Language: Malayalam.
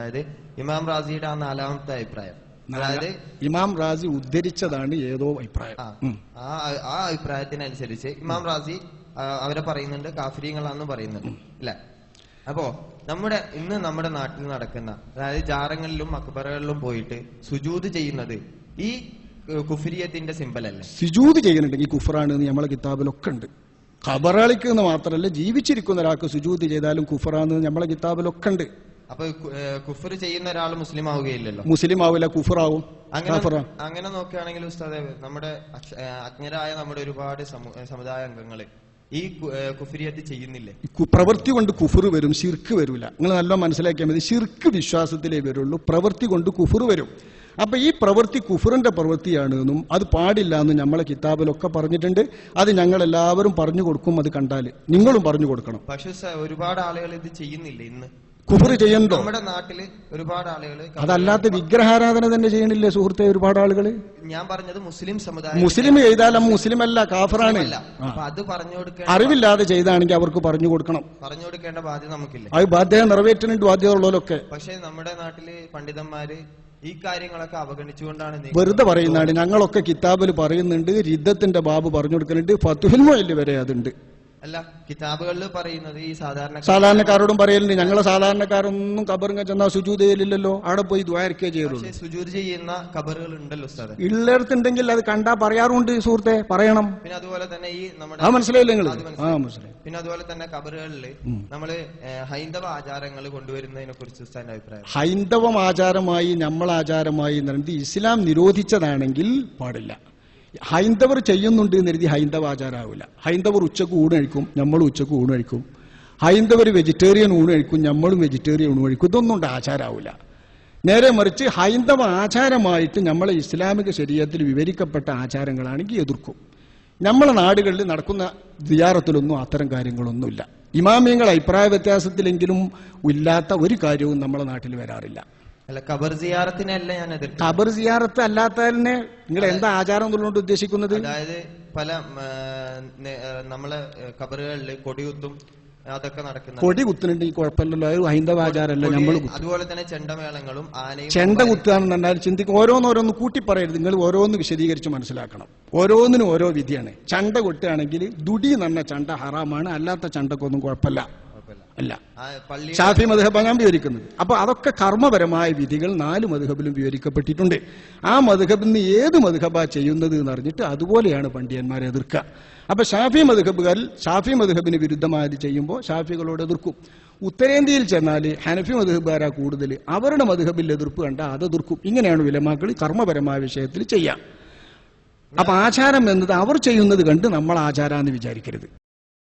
അതായത് ഇമാം റാസിയുടെ ആ നാലാമത്തെ അഭിപ്രായം. അതായത് ഇമാം റാസി ഉദ്ധരിച്ചതാണ് ഏതോ അഭിപ്രായം. ആ, ആ അഭിപ്രായത്തിനനുസരിച്ച് ഇമാം റാസി അവരെ പറയുന്നുണ്ട് കാഫര്യങ്ങളാണെന്ന് പറയുന്നുണ്ട് അല്ലെ? അപ്പോ നമ്മുടെ ഇന്ന് നമ്മുടെ നാട്ടിൽ നടക്കുന്ന അതായത് ജാറങ്ങളിലും അക്ബറുകളിലും പോയിട്ട് സുജൂത് ചെയ്യുന്നത് ഈ കുഫിരിയത്തിന്റെ അല്ലേ സുജൂത് ചെയ്യുന്നുണ്ടെങ്കിൽ കുഫറാണ് നമ്മളെ കിതാബിലൊക്കെ ഉണ്ട്. ഖബറാളിക്ക് എന്ന് മാത്രമല്ല ജീവിച്ചിരിക്കുന്ന ഒരാൾക്ക് സുജൂത് ചെയ്താലും കുഫറാന്ന് നമ്മളെ കിതാബിലൊക്കെ ഉണ്ട്. അപ്പൊ കുഫർ ചെയ്യുന്ന ഒരാൾ മുസ്ലിം ആവുകയില്ലല്ലോ മുസ്ലിം ആവില്ല കുഫറാവും അങ്ങനെ അങ്ങനെ നോക്കുകയാണെങ്കിൽ ഉസ്താദെ നമ്മുടെ അജ്ഞരായ നമ്മുടെ ഒരുപാട് സമുദായ അംഗങ്ങൾ ഈ കുഫരിയത്ത് ചെയ്യുന്നില്ലേ? പ്രവൃത്തി കൊണ്ട് കുഫർ വരും ശിർക്ക് വരില്ല നിങ്ങൾ നല്ല മനസ്സിലാക്കിയാൽ മതി ശിർക്ക് വിശ്വാസത്തിലേ വരുള്ളൂ പ്രവൃത്തി കൊണ്ട് കുഫർ വരും. അപ്പൊ ഈ പ്രവൃത്തി കുഫറിന്റെ പ്രവൃത്തിയാണ് എന്നും അത് പാടില്ല എന്ന് നമ്മളെ കിതാബിലൊക്കെ പറഞ്ഞിട്ടുണ്ട്. അത് ഞങ്ങൾ എല്ലാവരും പറഞ്ഞു കൊടുക്കും അത് കണ്ടാൽ നിങ്ങളും പറഞ്ഞു കൊടുക്കണം. പക്ഷേ ഒരുപാട് ആളുകൾ ഇത് ചെയ്യുന്നില്ല ഇന്ന്? കുഫർ ചെയ്യണ്ടോ? നമ്മുടെ നാട്ടിൽ ഒരുപാട് ആളുകൾ അതല്ലാത്ത വിഗ്രഹാരാധന തന്നെ ചെയ്യണില്ലേ സുഹൃത്തെ ഒരുപാട് ആളുകൾ ഞാൻ പറഞ്ഞത് മുസ്ലിം സമുദായം മുസ്ലിം ചെയ്താലും മുസ്ലിം അല്ല കാഫറാണ്. അത് പറഞ്ഞു കൊടുക്കുക അറിവില്ലാതെ ചെയ്താണെങ്കിൽ അവർക്ക് പറഞ്ഞു കൊടുക്കണം. പറഞ്ഞു കൊടുക്കേണ്ട ബാധ്യത നമുക്കില്ല? അത് ബാധ്യത നിറവേറ്റുന്നുണ്ട് ബാധ്യത ഉള്ളവരൊക്കെ പക്ഷെ നമ്മുടെ നാട്ടിൽ പണ്ഡിതന്മാര് ഈ കാര്യങ്ങളൊക്കെ അവഗണിച്ചുകൊണ്ടാണ് വെറുതെ പറയുന്നതാണ്. ഞങ്ങളൊക്കെ കിതാബിൽ പറയുന്നുണ്ട് രിദ്ധത്തിന്റെ ബാബ് പറഞ്ഞു കൊടുക്കുന്നുണ്ട് ഫത്തുഹിൽ വരെ അതുണ്ട്. അല്ല കിതാബുകളിൽ പറയുന്നത് ഈ സാധാരണ സാധാരണക്കാരോടും പറയലുണ്ട്. ഞങ്ങളെ സാധാരണക്കാരൊന്നും കബറിങ്ങ ചെന്നാൽ സുജൂത് ചെയ്യലില്ലല്ലോ. അവിടെ പോയി ദ്വാരക്കേ ചെയ്യുള്ളൂ. സുജൂത് ചെയ്യുന്ന കബറുകൾ ഉണ്ടല്ലോ ഉള്ളിടത്തുണ്ടെങ്കിൽ അത് കണ്ടാ പറയാറുണ്ട് സുഹൃത്തെ. പറയണം. പിന്നെ അതുപോലെ തന്നെ ഈ നമ്മുടെ ആ മനസ്സിലായില്ല നിങ്ങൾ ആ മനസ്സിലായി. പിന്നെ അതുപോലെ തന്നെ കബറുകളിൽ നമ്മൾ ഹൈന്ദവ ആചാരങ്ങൾ കൊണ്ടുവരുന്നതിനെ കുറിച്ച് അഭിപ്രായം ഹൈന്ദവം ആചാരമായി നമ്മൾ ആചാരമായി ഇസ്ലാം നിരോധിച്ചതാണെങ്കിൽ പാടില്ല. ഹൈന്ദവർ ചെയ്യുന്നുണ്ട് എന്ന് എഴുതി ഹൈന്ദവ ആചാരമാവില്ല ഹൈന്ദവർ ഉച്ചയ്ക്ക് ഊണ് കഴിക്കും നമ്മൾ ഉച്ചയ്ക്ക് ഊണ് കഴിക്കും. ഹൈന്ദവർ വെജിറ്റേറിയൻ ഊണ് കഴിക്കും നമ്മളും വെജിറ്റേറിയൻ ഊണ് കഴിക്കും. ഇതൊന്നും ആചാരമാവില്ല നേരെ മറിച്ച് ഹൈന്ദവ ആചാരമായിട്ട് നമ്മളെ ഇസ്ലാമിക ശരീരത്തിൽ വിവരിക്കപ്പെട്ട ആചാരങ്ങളാണെങ്കിൽ എതിർക്കും. നമ്മളെ നാടുകളിൽ നടക്കുന്ന ദിയാറത്തിലൊന്നും അത്തരം കാര്യങ്ങളൊന്നുമില്ല. ഇമാമിയങ്ങൾ അഭിപ്രായ വ്യത്യാസത്തിലെങ്കിലും ഇല്ലാത്ത ഒരു കാര്യവും നമ്മളെ നാട്ടിൽ വരാറില്ല. അല്ല കബർ സിയാറത്തിനല്ല ഞാൻ എതിർക്കുന്നത് ഖബർ സിയാറത്ത് അല്ലാത്തതിനെ നിങ്ങൾ എന്താ ആചാരം കൊണ്ട് ഉദ്ദേശിക്കുന്നത്? അതായത് പല നമ്മളെ കബറുകളിൽ കൊടികുത്തും അതൊക്കെ നടക്കുന്നു കൊടി കുത്തുന്നുണ്ടെങ്കിൽ കുഴപ്പമില്ലല്ലോ. അത് ഹൈന്ദവ ആചാരമല്ല നമ്മൾ അതുപോലെ തന്നെ ചെണ്ടമേളങ്ങളും ആനയും ചെണ്ട കുത്തുകയാണെന്നുണ്ടായാലും ചിന്തിക്കും ഓരോന്നോരോന്ന് കൂട്ടി പറയരുത് നിങ്ങൾ ഓരോന്ന് വിശദീകരിച്ച് മനസ്സിലാക്കണം. ഓരോന്നിനും ഓരോ വിധിയാണ്. ചണ്ട കൊട്ടുകയാണെങ്കിൽ ദുടി എന്ന ചണ്ട ഹറാമാണ് അല്ലാത്ത ചണ്ടക്കൊന്നും കുഴപ്പമില്ല. അല്ല ഷാഫി മധുഹബാണ് ഞാൻ വിവരിക്കുന്നത് അപ്പൊ അതൊക്കെ കർമ്മപരമായ വിധികൾ നാല് മധുഹബിലും വിവരിക്കപ്പെട്ടിട്ടുണ്ട്. ആ മധുഹബിൽ നിന്ന് ഏത് മധുഹബ ചെയ്യുന്നത് എന്ന് അറിഞ്ഞിട്ട് അതുപോലെയാണ് പണ്ഡിയന്മാരെ എതിർക്കുക. അപ്പൊ ഷാഫി മധുഹബുകാരിൽ ഷാഫി മധുഹബിന് വിരുദ്ധമായത് ചെയ്യുമ്പോൾ ഷാഫികളോട് എതിർക്കും. ഉത്തരേന്ത്യയിൽ ചെന്നാൽ ഹനഫി മധുഹബുകാരാ കൂടുതൽ. അവരുടെ മധുഹബിൽ എതിർപ്പ് കണ്ട അത് എതിർക്കും. ഇങ്ങനെയാണ് വിലമാക്കൾ കർമ്മപരമായ വിഷയത്തിൽ ചെയ്യാം. അപ്പൊ ആചാരം എന്നത് അവർ ചെയ്യുന്നത് കണ്ട് നമ്മൾ ആചാരാന്ന് വിചാരിക്കരുത്.